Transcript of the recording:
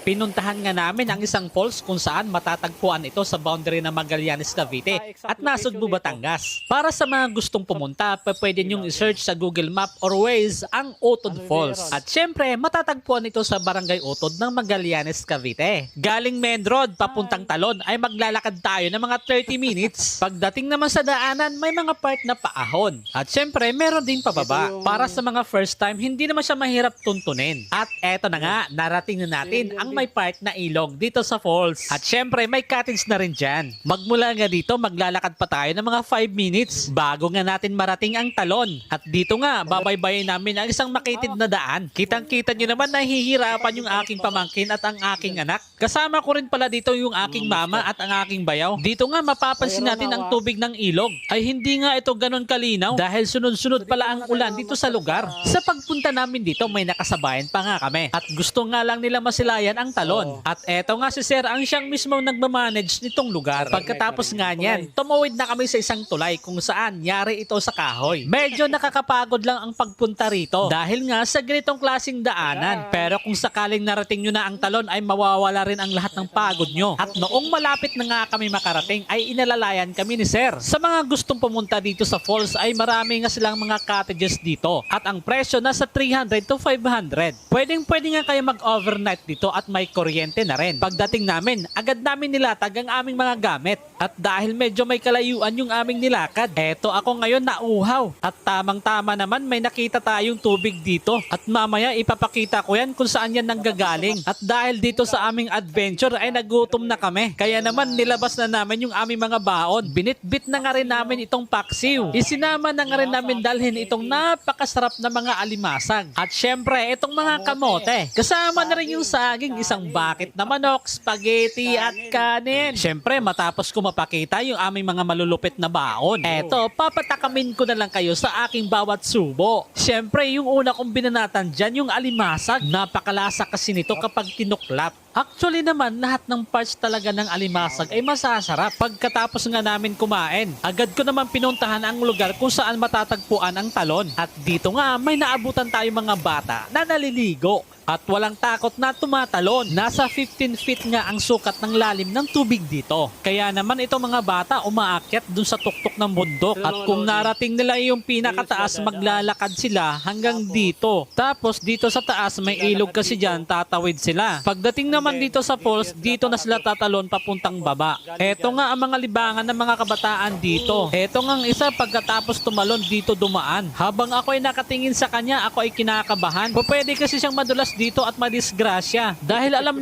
Pinuntahan nga namin ang isang falls kung saan matatagpuan ito sa boundary ng Magallanes, Cavite at Nasugbu, Batangas. Para sa mga gustong pumunta, pwede niyong i-search sa Google Map or Waze ang Utod Falls. At syempre, matatagpuan ito sa Barangay Utod ng Magallanes, Cavite. Galing Main Road, papuntang Talon ay maglalakad tayo ng mga 30 minutes. Pagdating naman sa daanan, may mga part na paahon. At syempre, meron din pababa. Para sa mga first time, hindi naman siya mahirap tuntunin. At eto na nga, narating na natin ang may part na ilog dito sa falls. At syempre, may cottage na rin dyan. Magmula nga dito, maglalakad pa tayo ng mga 5 minutes bago nga natin marating ang talon. At dito nga, babaybayin namin ang isang makitid na daan. Kitang-kita nyo naman nahihirapan yung aking pamangkin at ang aking anak. Kasama ko rin pala dito yung aking mama at ang aking bayaw. Dito nga mapapansin natin ang tubig ng ilog. Ay hindi nga ito ganon kalinaw dahil sunod-sunod pala ang ulan dito sa lugar. Sa pagpunta namin dito may nakasabayan pa nga kami. At gusto nga lang nila masilayan ang talon. At eto nga si Sir ang siyang mismo nagmamanage nitong lugar. Pagkatapos nga niyan, tumawid na kami sa isang tulay kung saan yari ito sa kahoy. Medyo nakakapagod lang ang pagpunta rito dahil nga sa ganitong klasing daanan. Pero kung sakaling narating nyo na ang talon ay mawawala rin ang lahat ng pagod nyo. At noong malapit na nga kami makarating ay inalalayan kami ni Sir. Sa mga gustong pumunta dito sa falls ay marami nga silang mga cottages dito. At ang presyo nasa 300 to 500. Pwedeng pwede nga kayo mag-overnight dito at may kuryente na rin. Pagdating namin, agad namin nilatag ang aming mga gamit. At dahil medyo may kalayuan yung aming nilakad, eto ako ngayon nauhaw. At tamang-tama naman may nakita tayong tubig dito. At mamaya ipapakita ko yan kung saan yan nanggagaling. At dahil dito sa aming adventure ay nagutom na kami. Kaya naman nilabas na namin yung aming mga baon. Binitbit na nga rin namin itong paksiw. Isinama na nga rin namin dalhin itong napakasarap na mga alimasag. At syempre, itong mga kamote. Kasama na rin yung saging, isang bakit na manok, spaghetti at kanin. Syempre, matapos ko mapakita yung aming mga malulupit na baon. Eto, papatakamin ko na lang kayo sa aking bawat subo. Syempre, yung una kong binanatan dyan, yung alimasag. Napakalasa kasi nito kapag tinuklap. Actually naman, lahat ng parts talaga ng alimasag ay masasarap. Pagkatapos nga namin kumain, agad ko naman pinuntahan ang lugar kung saan matatagpuan ang talon. At dito nga, may naabutan tayo mga bata na naliligo. At walang takot na tumatalon. Nasa 15 feet nga ang sukat ng lalim ng tubig dito. Kaya naman itong mga bata umaakyat dun sa tuktok ng bundok. At kung narating nila yung pinakataas, maglalakad sila hanggang dito. Tapos dito sa taas may ilog kasi dyan, tatawid sila. Pagdating naman dito sa falls, dito na sila tatalon papuntang baba. Eto nga ang mga libangan ng mga kabataan dito. Eto nga ang isa pagkatapos tumalon dito dumaan. Habang ako ay nakatingin sa kanya, ako ay kinakabahan. Pwede kasi siyang madulas dito at madisgrasya. Dahil alam na